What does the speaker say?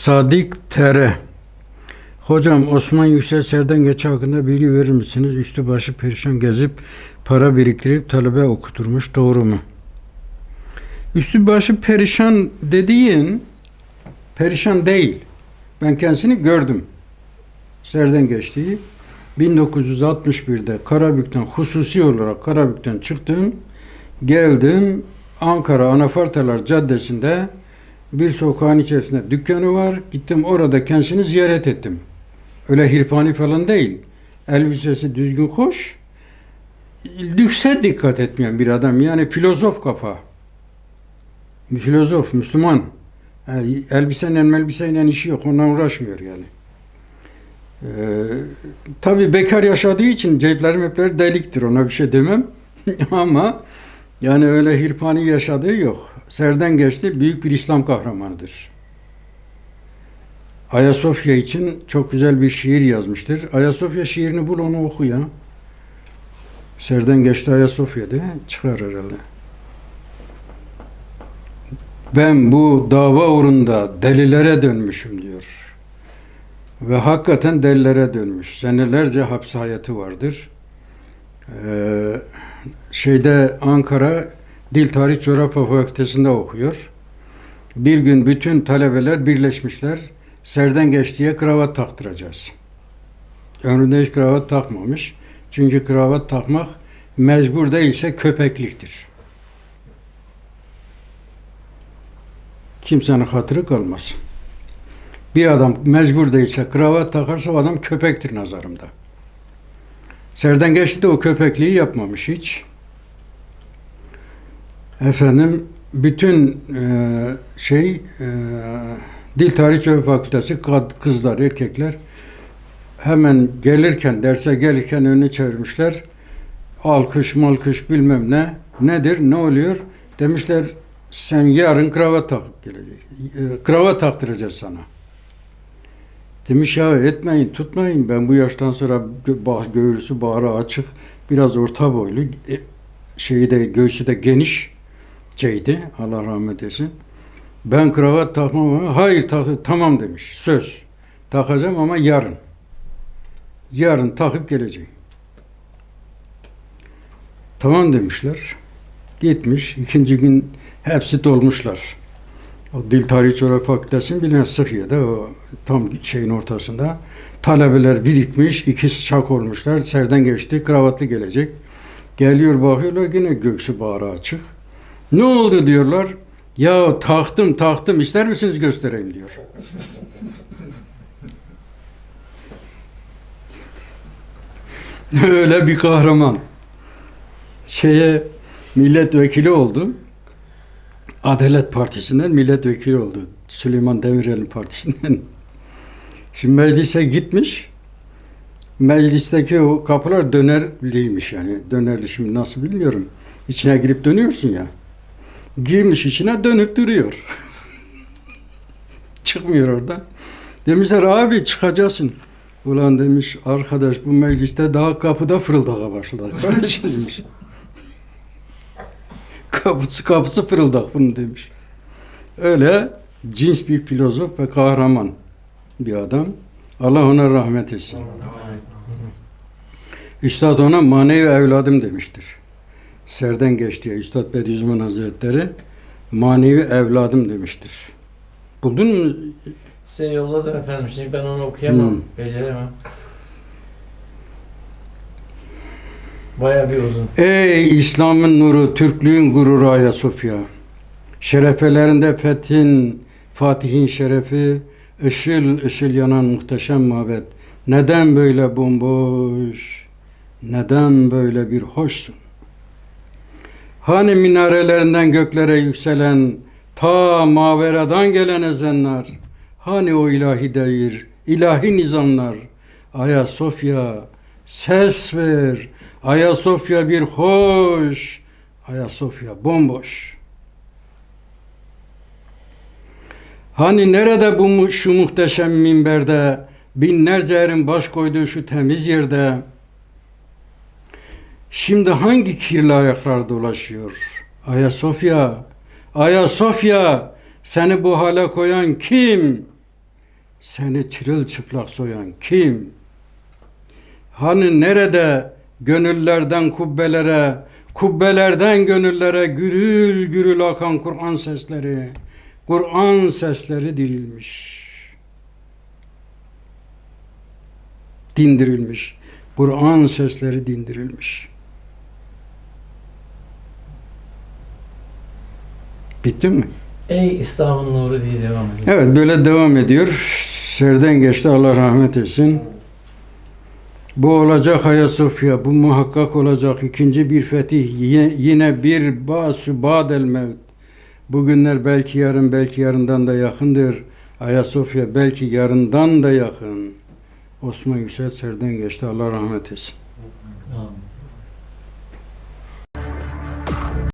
Sadik Tere. Hocam Osman Yüksel Serden Geçe hakkında bilgi verir misiniz? Üstü başı perişan gezip para biriktirip talebe okuturmuş. Doğru mu? Üstü başı perişan dediğin perişan değil. Ben kendisini gördüm. Serden geçtiği 1961'de Karabük'ten hususi olarak Karabük'ten çıktım. Geldim Ankara Anafartalar Caddesi'nde bir sokağın içerisinde dükkanı var. Gittim orada kendisini ziyaret ettim. Öyle hirpani falan değil. Elbisesi düzgün hoş. Lükse dikkat etmeyen bir adam. Yani filozof kafa. Bir filozof, Müslüman. Yani elbiseyle elbiseyle işi yok. Ondan uğraşmıyor yani. Ee, tabii bekar yaşadığı için cepleri mepleri deliktir. Ona bir şey demem. Ama yani öyle hirpani yaşadığı yok. Serden geçti. Büyük bir İslam kahramanıdır. Ayasofya için çok güzel bir şiir yazmıştır. Ayasofya şiirini bul onu oku ya. Serden geçti Ayasofya'da çıkar herhalde. Ben bu dava uğrunda delilere dönmüşüm diyor. Ve hakikaten delilere dönmüş. Senelerce hapis hayatı vardır. Ee, şeyde Ankara Dil Tarih Coğrafya Fakültesi'nde okuyor. Bir gün bütün talebeler birleşmişler. Serden geçtiğe kravat taktıracağız. Ömründe hiç kravat takmamış. Çünkü kravat takmak mecbur değilse köpekliktir. Kimsenin hatırı kalmaz. Bir adam mecbur değilse kravat takarsa o adam köpektir nazarımda. Serden geçti de o köpekliği yapmamış hiç. Efendim bütün e, şey e, Dil Tarih Coğrafya Fakültesi kızlar, erkekler hemen gelirken, derse gelirken önünü çevirmişler. Alkış malkış bilmem ne. Nedir, ne oluyor? Demişler sen yarın kravat takıp gelecek. E, kravat taktıracağız sana. Demiş ya etmeyin, tutmayın. Ben bu yaştan sonra göğüsü bağrı açık, biraz orta boylu, e, şeyi de göğsü de geniş ceydi. Allah rahmet etsin. Ben kravat takmam ama hayır tak, tamam demiş. Söz. Takacağım ama yarın. Yarın takıp geleceğim. Tamam demişler. Gitmiş. ikinci gün hepsi dolmuşlar. O Dil Tarihi Coğrafya Fakültesi'nin bilinen Sıhhiye'de o tam şeyin ortasında talebeler birikmiş, ikiz şak olmuşlar. Serden geçti, kravatlı gelecek. Geliyor bakıyorlar yine göğsü bağrı açık. Ne oldu diyorlar. Ya taktım taktım ister misiniz göstereyim diyor. Öyle bir kahraman. Şeye milletvekili oldu. Adalet Partisi'nden milletvekili oldu. Süleyman Demirel'in partisinden. Şimdi meclise gitmiş. Meclisteki o kapılar dönerliymiş yani. Dönerli şimdi nasıl bilmiyorum. İçine girip dönüyorsun ya. Girmiş içine dönüp duruyor. Çıkmıyor oradan. Demişler abi çıkacaksın. Ulan demiş arkadaş bu mecliste daha kapıda fırıldaka başladı. Kardeşim demiş. Kapısı kapısı fırıldak bunu demiş. Öyle cins bir filozof ve kahraman bir adam. Allah ona rahmet etsin. Üstad ona manevi evladım demiştir. Serden geçtiği Üstad Bediüzzaman Hazretleri manevi evladım demiştir. Buldun mu? Size yolladım efendim. Şimdi ben onu okuyamam. Hmm. Beceremem. Baya bir uzun. Ey İslam'ın nuru, Türklüğün gururu Ayasofya. Şerefelerinde fethin, Fatih'in şerefi, ışıl ışıl yanan muhteşem mabet. Neden böyle bomboş, neden böyle bir hoşsun? Hani minarelerinden göklere yükselen, ta maveradan gelen ezenler, hani o ilahi devir, ilahi nizamlar, Ayasofya, ses ver, Ayasofya bir hoş, Ayasofya bomboş. Hani nerede bu şu muhteşem minberde, binlerce erin baş koyduğu şu temiz yerde, Şimdi hangi kirli ayaklar dolaşıyor? Ayasofya, Ayasofya, seni bu hale koyan kim? Seni çırılçıplak soyan kim? Hani nerede gönüllerden kubbelere, kubbelerden gönüllere gürül gürül akan Kur'an sesleri, Kur'an sesleri dirilmiş. Dindirilmiş. Kur'an sesleri dindirilmiş. Bitti mi? Ey İslam'ın nuru diye devam ediyor. Evet böyle devam ediyor. Serden geçti Allah rahmet etsin. Bu olacak Ayasofya, bu muhakkak olacak ikinci bir fetih, yine bir basu badel mevt. Bugünler belki yarın, belki yarından da yakındır. Ayasofya belki yarından da yakın. Osman Yüksel Serden geçti Allah rahmet etsin. Amin.